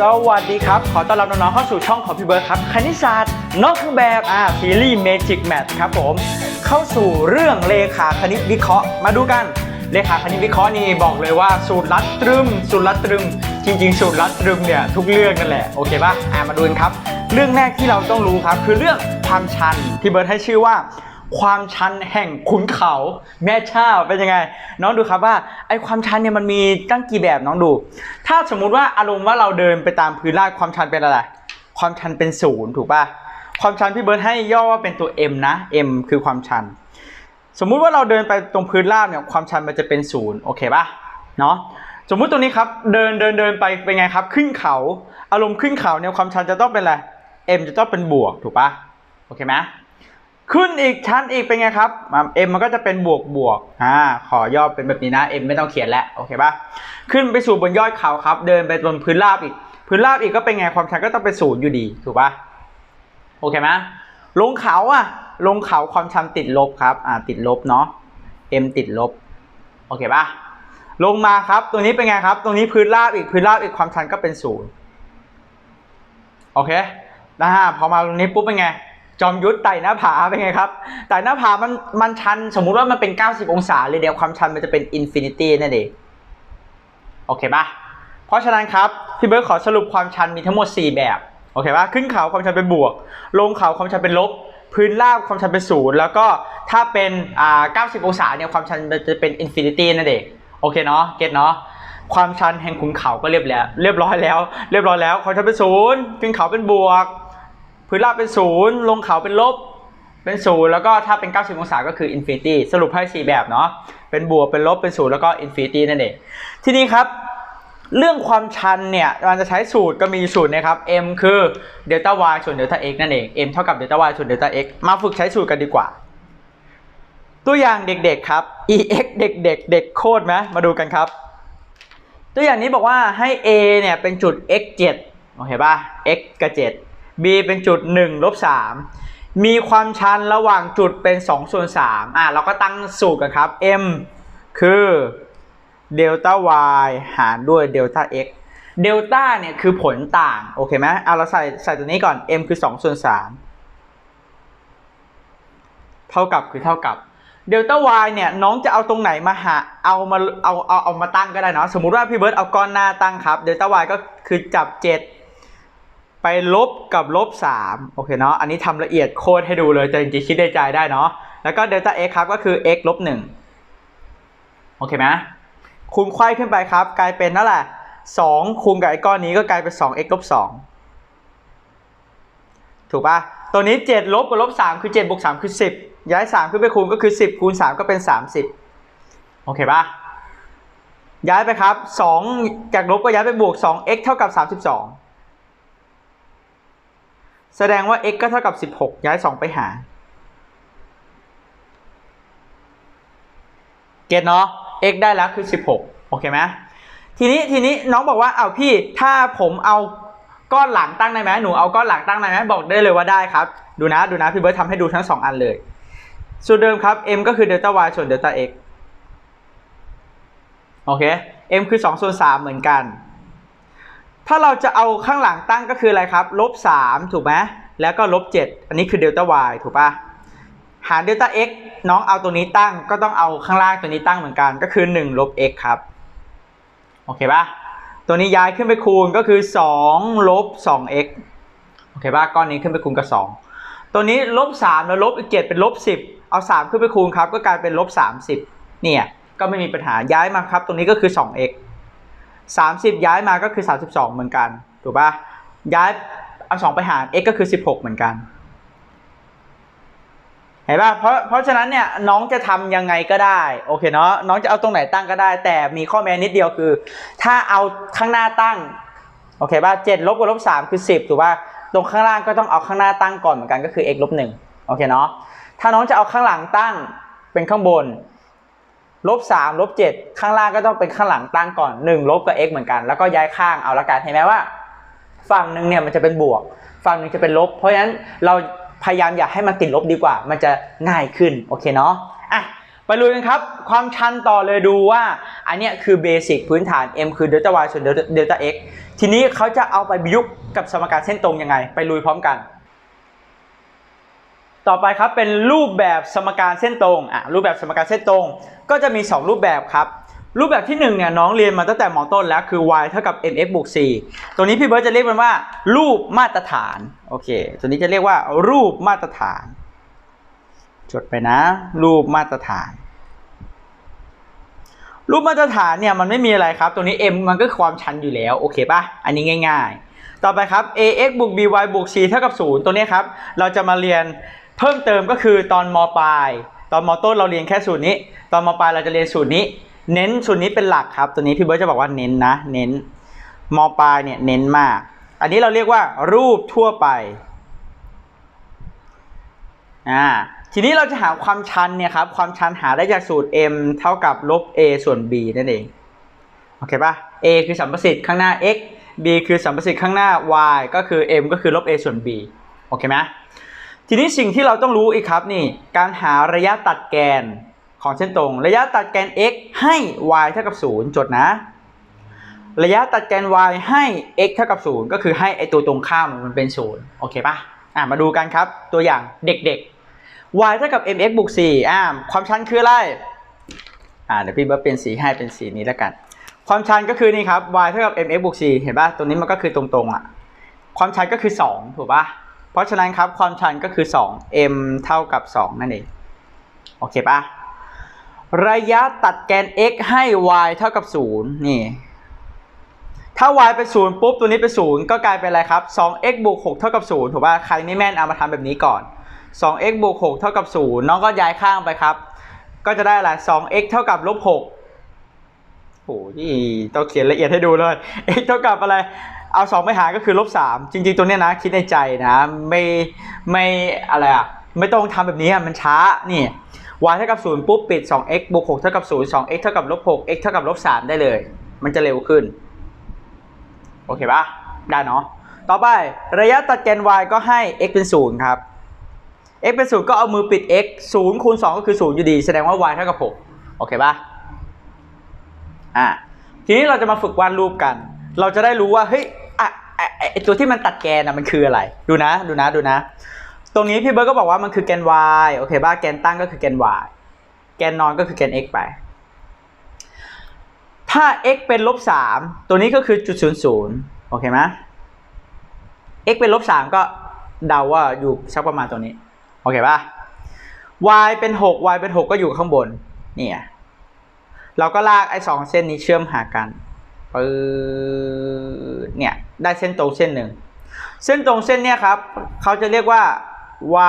สวัสดีครับ ขอต้อนรับน้องๆเข้าสู่ช่องของพี่เบิร์ดครับ คณิตศาสตร์ นอกเครื่องแบบอ่าซีรีส์ Magic Math ครับผม เข้าสู่เรื่องเลขาคณิตวิเคราะห์ มาดูกัน เลขาคณิตวิเคราะห์นี่บอกเลยว่าสูตรลัดตรึม สูตรลัดตรึม จริง ๆ สูตรลัดตรึมเนี่ยทุกเรื่องนั่นแหละ โอเคป่ะ อ่ามาดูกันครับ เรื่องแรกที่เราต้องรู้ครับ คือเรื่องความชันพี่เบิร์ดให้ชื่อว่า ความชันแห่งขุนเขาแม่ชาเป็นยังไง น้องดูครับว่าไอ้ความชันเนี่ยมันมีตั้งกี่แบบน้องดู ถ้าสมมุติว่าอารมณ์ว่าเราเดินไปตามพื้นราบความชันเป็นอะไร ความชันเป็นศูนย์ถูกป่ะความชันพี่เบิร์ดให้ย่อว่าเป็นตัว m นะ m คือความชัน สมมุติว่าเราเดินไปตรงพื้นราบเนี่ยความชันมันจะเป็นศูนย์โอเคป่ะเนาะสมมุติตรงนี้ครับเดินเดินเดินไปเป็นไงครับ ขึ้นเขา อารมณ์ขึ้นเขาเนี่ยความชันจะต้องเป็นอะไร m จะต้องเป็นบวกถูกป่ะโอเคไหม ขึ้นอีกชั้นอีกเป็นไงครับอ่า m มันก็จะเป็นบวกบวกอ่าขอย่อเป็นแบบนี้นะ m ไม่ต้องเขียนแล้วโอเคป่ะขึ้นไปสู่บนยอดเขาครับ เดินไปบนพื้นราบอีก พื้นราบอีกก็เป็นไงความชันก็ต้องเป็นศูนย์อยู่ดีถูกป่ะโอเคไหมลงเขาอะลงเขาความชันติดลบครับอ่าติดลบเนาะ m ติดลบโอเคปะลงมาครับตรงนี้เป็นไงครับ ตรงนี้พื้นราบอีกพื้นราบอีกความชันก็เป็นศูนย์โอเคนะฮะพอมาตรงนี้ปุ๊บเป็นไง จอมยุทธไต่หน้าผาเป็นไงครับไต่หน้าผามันมันชันสมมุติว่ามันเป็น 90 องศาเลยเดียวความชันมันจะเป็นอินฟินิตี้นั่นเองโอเคปะเพราะฉะนั้นครับพี่เบิร์ดขอสรุปความชันมีทั้งหมด 4 แบบโอเคปะขึ้นเขาความชันเป็นบวก ลงเขาความชันเป็นลบ พื้นราบความชันเป็นศูนย์แล้วก็ถ้าเป็นอ่า90 องศาเนี่ยความชันมันจะเป็นอินฟินิตี้นั่นเองโอเคเนาะเก็ตเนาะความชันแห่งขุนเขาก็เรียบแล้ว เรียบร้อยแล้ว เรียบร้อยแล้วความชันเป็นศูนย์ขึ้นเขาเป็นบวก พื้นราบเป็นศูนย์ลงเขาเป็นลบเป็นศูนย์แล้วก็ถ้าเป็น 90 องศาก็คืออินฟินิตี้สรุปให้ 4 แบบเนาะเป็นบวกเป็นลบเป็นศูนย์แล้วก็อินฟินิตี้นั่นเองทีนี้ครับ เรื่องความชันเนี่ยมันจะใช้สูตรก็มีสูตรนะครับ m คือเดลต้า y ส่วนเดลต้า x นั่นเอง m เท่ากับเดลต้า y ส่วนเดลต้า x มาฝึกใช้สูตรกันดีกว่า ตัวอย่างเด็กๆครับ ex เด็กๆเด็กโคตรไหมมาดูกันครับ ตัวอย่างนี้บอกว่าให้ a เนี่ยเป็นจุด x 7โอเคป่ะ x กับ7 b เป็นจุด1ลบ3มีความชันระหว่างจุดเป็น2ส่วน3อะเราก็ตั้งสูตรกันครับ m คือเดลต้า y หารด้วยเดลต้า x เดลต้าเนี่ยคือผลต่าง โอเคไหมเอาเราใส่ใส่ตัวนี้ก่อน m คือ2ส่วน3เท่ากับคือเท่ากับเดลต้า y เนี่ยน้องจะเอาตรงไหนมาหาเอามาเอาเอาเอามาตั้งก็ได้เนาะสมมุติว่าพี่เบิร์ตเอาก้อนหน้าตั้งครับเดลต้า y ก็คือจับ 7 ไปลบกับลบ3โอเคเนาะอันนี้ทำละเอียดโคตรให้ดูเลยแต่จริงๆคิดในใจได้เนาะแล้วก็เดลต้า x ครับก็คือ x ลบ1โอเคไหมคูณไขว้ขึ้นไปครับ กลายเป็นนั่นแหละ 2 คูณกับไอ้ก้อนนี้ก็กลายเป็น 2x ลบ2ถูกปะตัวนี้ 7 ลบกับลบ3คือ7บวก3คือ 10 ย้าย 3 ขึ้นไปคูณก็คือ 10 คูณ 3 ก็เป็น 30 โอเคปะย้ายไปครับ 2 จากลบก็ย้ายไปบวก 2x เท่ากับ 32 แสดงว่า x ก็เท่ากับ 16 ย้าย 2 ไปหา เก็ตเนาะ x ได้แล้วคือ 16 โอเคไหมทีนี้ทีนี้น้องบอกว่าเอาพี่ถ้าผมเอาก้อนหลังตั้งได้ไหมหนูเอาก้อนหลังตั้งได้ไหมบอกได้เลยว่าได้ครับ ดูนะดูนะพี่เบิร์ตทำให้ดูทั้งสองอันเลยสูตรเดิมครับ m ก็คือเดลต้า y ส่วนเดลต้า x โอเค m คือ2ส่วน3เหมือนกัน ถ้าเราจะเอาข้างหลังตั้งก็คืออะไรครับลบ3ถูกไหมแล้วก็ลบ7อันนี้คือเดลต้า y ถูกปะหารเดลต้า x น้องเอาตัวนี้ตั้งก็ต้องเอาข้างล่างตัวนี้ตั้งเหมือนกันก็คือ1ลบ x ครับโอเคปะตัวนี้ย้ายขึ้นไปคูณก็คือ2ลบ 2x โอเคปะก้อนนี้ขึ้นไปคูณกับ 2 ตัวนี้ลบ3แล้วลบอีก7เป็นลบ10 เอา 3 ขึ้นไปคูณครับก็กลายเป็นลบ30เนี่ยก็ไม่มีปัญหาย้ายมาครับ ตรงนี้ก็คือ 2x 30 ย้ายมาก็คือ 32 เหมือนกัน ถูกปะย้ายเอา2ไปหาร x ก็คือ 16 เหมือนกันเห็นป่ะเพราะเพราะฉะนั้นเนี่ยน้องจะทำยังไงก็ได้โอเคเนาะน้องจะเอาตรงไหนตั้งก็ได้ แต่มีข้อแม้นิดเดียวคือ ถ้าเอาข้างหน้าตั้งโอเคป่ะเจ็ดลบกับลบสามคือสิบถูกป่ะตรงข้างล่างก็ต้องเอาข้างหน้าตั้งก่อนเหมือนกันก็คือ x ลบหนึ่งโอเคเนาะถ้าน้องจะเอาข้างหลังตั้งเป็นข้างบน ลบสามลบเจ็ดข้างล่างก็ต้องเป็นข้างหลังตั้งก่อนหนึ่งลบกับ x เหมือนกัน แล้วก็ย้ายข้างเอาละกันเห็นไหมว่า ฝั่งหนึ่งเนี่ยมันจะเป็นบวก ฝั่งหนึ่งจะเป็นลบ เพราะฉะนั้นเราพยายามอย่าให้มันติดลบดีกว่า มันจะง่ายขึ้นโอเคเนาะอะไปไปลุยกันครับ ความชันต่อเลยดูว่า อันเนี้ยคือเบสิกพื้นฐาน m คือเดลต้า y ส่วนเดลต้า x ทีนี้เขาจะเอาไปประยุกต์กับสมการเส้นตรงยังไง ไปลุยพร้อมกัน ต่อไปครับเป็นรูปแบบสมการเส้นตรงอะรูปแบบสมการเส้นตรง ก็จะมี 2 รูปแบบครับ รูปแบบที่1เนี่ยน้องเรียนมาตั้งแต่มอต้นแล้วคือ y เท่ากับ mx บวก c ตัวนี้พี่เบิร์ตจะเรียกมันว่า รูปมาตรฐานโอเค ตัวนี้จะเรียกว่ารูปมาตรฐาน จดไปนะ รูปมาตรฐาน รูปมาตรฐานเนี่ยมันไม่มีอะไรครับ ตัวนี้ m มันก็ความชันอยู่แล้วโอเคป่ะอันนี้ง่าย ๆต่อไปครับ ax บวก by บวก c เท่ากับ 0 ตัวนี้ครับ เราจะมาเรียน เพิ่มเติมก็คือตอนมปลาย ตอนมต้นเราเรียนแค่สูตรนี้ ตอนมปลายเราจะเรียนสูตรนี้ เน้นสูตรนี้เป็นหลักครับ ตัวนี้พี่เบิร์ตจะบอกว่าเน้นนะ เน้นมปลายเนี่ยเน้นมาก อันนี้เราเรียกว่ารูปทั่วไปอ่าทีนี้เราจะหาความชันเนี่ยครับ ความชันหาได้จากสูตร m เท่ากับลบ a ส่วน b นั่นเอง โอเคป่ะ a คือสัมประสิทธิ์ข้างหน้า x b คือสัมประสิทธิ์ข้างหน้า y ก็คือ m ก็คือลบ a ส่วน b โอเคไหม ทีนี้สิ่งที่เราต้องรู้อีกครับนี่การหาระยะตัดแกนของเส้นตรง ระยะตัดแกน x ให้ y เท่ากับ 0 จดนะ ระยะตัดแกน y ให้ x เท่ากับ 0 ก็คือให้ไอตัวตรงข้ามมันเป็น 0 โอเคป่ะอะมาดูกันครับตัวอย่างเด็กๆ y เท่ากับ mx บวก4อ่าความชันคืออะไรอ่าเดี๋ยวพี่เบิร์ตเปลี่ยนสีให้เป็นสีนี้แล้วกัน ความชันก็คือนี่ครับ y เท่ากับ mx บวก4เห็นป่ะตรงนี้มันก็คือตรงๆอะความชันก็คือ 2 ถูกป่ะ เพราะฉะนั้นครับความชันก็คือ 2 m เท่ากับ 2 นั่นเอง โอเคป่ะระยะตัดแกน x ให้ y เท่ากับ 0 นี่ ถ้า y เป็น 0 ปุ๊บ ตัวนี้เป็น 0 ก็กลายเป็นอะไรครับ 2x บวก 6 เท่ากับ 0 ถูกป่ะ ใครไม่แม่นเอามาทำแบบนี้ก่อน 2x บวก 6 เท่ากับ 0 น้องก็ย้ายข้างไปครับ ก็จะได้อะไร 2x เท่ากับลบ6โอ้ยต้องเขียนละเอียดให้ดูเลย x เท่ากับอะไร เอา2ไปหารก็คือลบ3จริง ๆ ตัวเนี้ยนะคิดในใจนะไม่ไม่อะไรอะไม่ต้องทำแบบนี้มันช้านี่ y เท่ากับ0ปุ๊บปิด 2x บวก6เท่ากับ0 2x เท่ากับลบ6 x เท่ากับลบ3ได้เลย มันจะเร็วขึ้น โอเคปะได้เนาะต่อไประยะตัดแกน y ก็ให้ x เป็น 0 ครับ x เป็น 0 ก็เอามือปิด x 0คูณ2ก็คือ 0 อยู่ดี แสดงว่า y เท่ากับ 6 โอเคปะอะทีนี้เราจะมาฝึกวาดรูปกัน เราจะได้รู้ว่าเฮ้ย ไอตัวที่มันตัดแกนนะมันคืออะไร ดูนะ ดูนะ ดูนะ ตรงนี้พี่เบิร์ดก็บอกว่ามันคือแกน y โอเคป่ะแกนตั้งก็คือแกน y แกนนอนก็คือแกน x ไป ถ้า x เป็นลบ3ตัวนี้ก็คือจุด0 0โอเคไหม x เป็นลบ3ก็เดาว่าอยู่สักประมาณตัวนี้ โอเคป่ะ y เป็น6 y เป็น6ก็อยู่ข้างบน เนี่ยเราก็ลากไอ้สองเส้นนี้เชื่อมหากันปื๊เนี่ย ได้เส้นตรงเส้นหนึ่ง เส้นตรงเส้นเนี่ยครับเขาจะเรียกว่า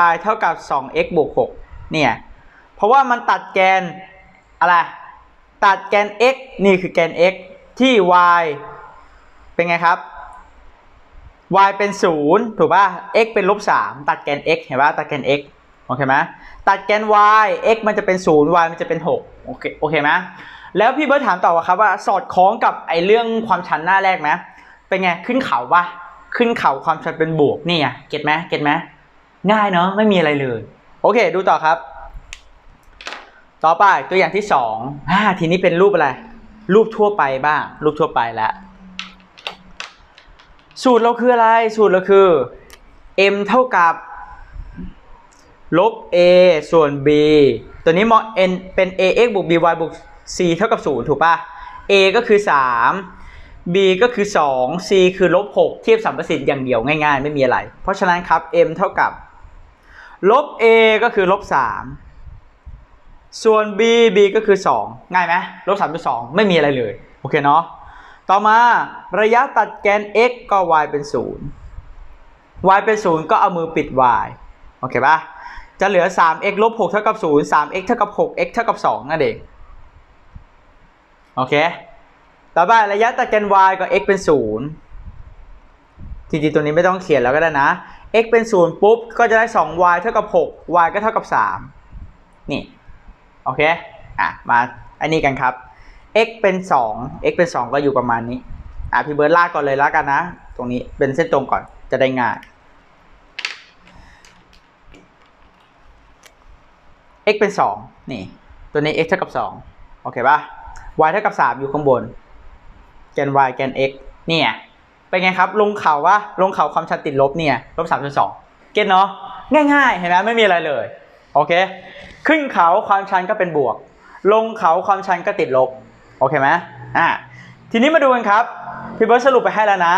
y เท่ากับ 2x บวก6เนี่ย เพราะว่ามันตัดแกนอะไร ตัดแกน x นี่คือแกน x ที่ y เป็นไงครับ y เป็น 0 ถูกป่ะ x เป็นลบ3ตัดแกน x เห็นป่ะ ตัดแกน x โอเคไหมตัดแกน y x มันจะเป็น 0 y มันจะเป็น 6 โอเค โอเคไหมแล้วพี่เบิร์ตถามต่อว่าครับว่าสอดคล้องกับไอ้เรื่องความชันหน้าแรกไหม เป็นไงขึ้นเขาปะขึ้นเขาความชันเป็นบวกนี่ไงเก็ตไหมเก็ตไหมง่ายเนาะไม่มีอะไรเลย โอเค ดูต่อครับ ต่อไปตัวอย่างที่สองอ่าทีนี้เป็นรูปอะไร รูปทั่วไปบ้าง รูปทั่วไปแล้วสูตรเราคืออะไร สูตรเราคือ m เท่ากับลบ a ส่วน b ตัวนี้มอ n เป็น ax บวก by บวก c เท่ากับ 0 ถูกป่ะ a ก็คือ 3 b ก็คือ 2 c คือลบ6เทียบสัมประสิทธิ์อย่างเดียวง่ายๆ ไม่มีอะไร เพราะฉะนั้นครับ m เท่ากับลบ a ก็คือลบ3ส่วน b b ก็คือ 2 ง่ายไหมลบ3เป็น2ไม่มีอะไรเลย โอเคเนาะต่อมาระยะตัดแกน x ก็ y เป็น 0 y เป็น 0 ก็เอามือปิด y โอเคปะจะเหลือ 3x ลบ6เท่ากับ 0 3x เท่ากับ 6x เท่ากับ 2 นั่นเอง โอเค ต่อไประยะตัดแกน y ก็ x เป็น 0 จริงๆ ตัวนี้ไม่ต้องเขียนแล้วก็ได้นะ x เป็น 0 ปุ๊บ ก็จะได้ 2y เท่ากับ 6 y ก็เท่ากับ 3 นี่ โอเค อะ มาอันนี้กันครับ x เป็น 2 x เป็น 2 ก็อยู่ประมาณนี้ อะ พี่เบิร์ดลากก่อนเลยแล้วกันนะ ตรงนี้เป็นเส้นตรงก่อนจะได้ง่าย x เป็น 2 นี่ ตัวนี้ x เท่ากับ 2 โอเคป่ะ y เท่ากับ 3 อยู่ข้างบน แกน y แกน x เนี่ยเป็นไงครับ ลงเขาว่าลงเขาความชันติดลบเนี่ยลบ3 2เก็ตเนาะง่ายๆ เห็นไหมไม่มีอะไรเลย โอเค ขึ้นเขาความชันก็เป็นบวก ลงเขาความชันก็ติดลบ โอเคไหมอ่าทีนี้มาดูกันครับพี่เบิร์ตสรุปไปให้แล้วนะ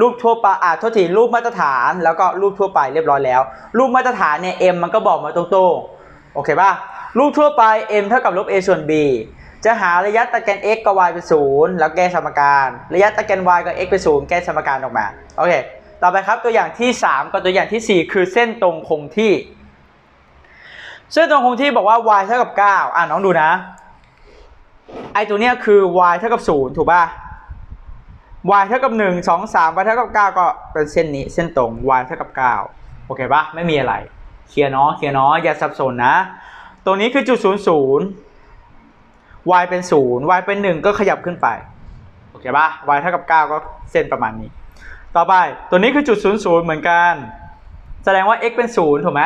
รูปทั่วไปอ่าโทษทีรูปมาตรฐานแล้วก็รูปทั่วไปเรียบร้อยแล้ว รูปมาตรฐานเนี่ย m มันก็บอกมาตรงๆ โอเคป่ะรูปทั่วไป m เท่ากับลบ a ส่วน b จะหาระยะตะแกน x กับ y เป็นศูนย์แล้วแก้สมการ ระยะตะแกน y กับ x เป็นศูนย์แก้สมการออกมา โอเค ต่อไปครับตัวอย่างที่ 3 กับตัวอย่างทีสี่4 คือเส้นตรงคงที่ เส้นตรงคงที่บอกว่า y เท่ากับ 9 อะน้องดูนะ ไอตัวเนี้ยคือ y เท่ากับ0ถูกป่ะ y เท่ากับ 1 2 3 y เท่ากับ 9 ก็เป็นเส้นนี้เส้นตรง y เท่ากับ 9 โอเคปะไม่มีอะไร เคลียร์เนาะ เคลียร์เนาะ อย่าสับสนนะ ตัวนี้คือจุด 0 0 y เป็น 0 y เป็น 1 ก็ขยับขึ้นไป โอเคปะ y เท่ากับ 9 ก็เส้นประมาณนี้ ต่อไปตัวนี้คือจุด 0 0 เหมือนกัน แสดงว่า x เป็น 0 ถูกไหม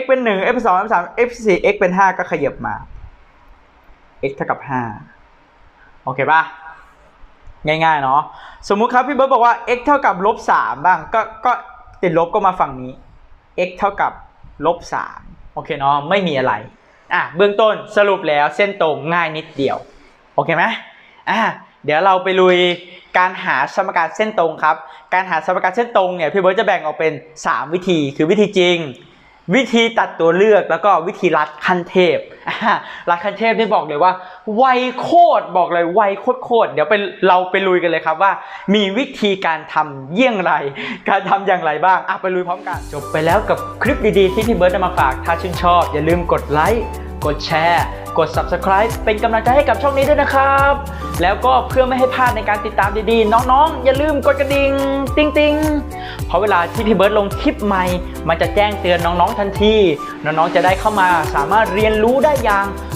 x เป็น 1 x เป็น 2 x เป็น3 x เป็น 4 x เป็น 5 ก็ขยับมา x เท่ากับ 5 โอเคปะง่ายๆ เนาะ สมมุติครับพี่เบิร์ตบอกว่า x เท่ากับลบ3บ้าง ก็ก็ติดลบก็มาฝั่งนี้ x เท่ากับลบ3โอเคเนาะ ไม่มีอะไร อะเบื้องต้นสรุปแล้วเส้นตรงง่ายนิดเดียว โอเคไหมอะเดี๋ยวเราไปลุยการหาสมการเส้นตรงครับ การหาสมการเส้นตรงเนี่ยพี่เบิร์ตจะแบ่งออกเป็น 3 วิธี คือวิธีจริง วิธีตัดตัวเลือกแล้วก็วิธีรัดขั้นเทพรัดขั้นเทพนี่บอกเลยว่าไวโคตรบอกเลยไวโคตรโคตรเดี๋ยวไปเราไปลุยกันเลยครับว่า มีวิธีการทำเยี่ยงไร การทำอย่างไรบ้างอะไปลุยพร้อมกัน จบไปแล้วกับคลิปดีๆที่พี่เบิร์ตนำมาฝากถ้าชื่นชอบ อย่าลืมกดไลค์ กดแชร์ กด subscribe เป็นกำลังใจให้กับช่องนี้ด้วยนะครับ แล้วก็เพื่อไม่ให้พลาดในการติดตามดีๆ น้องๆ อย่าลืมกดกระดิ่งติ๊งติงเพราะเวลาที่พี่เบิร์ตลงคลิปใหม่ มันจะแจ้งเตือนน้องๆทันที น้องๆจะได้เข้ามาสามารถเรียนรู้ได้อย่าง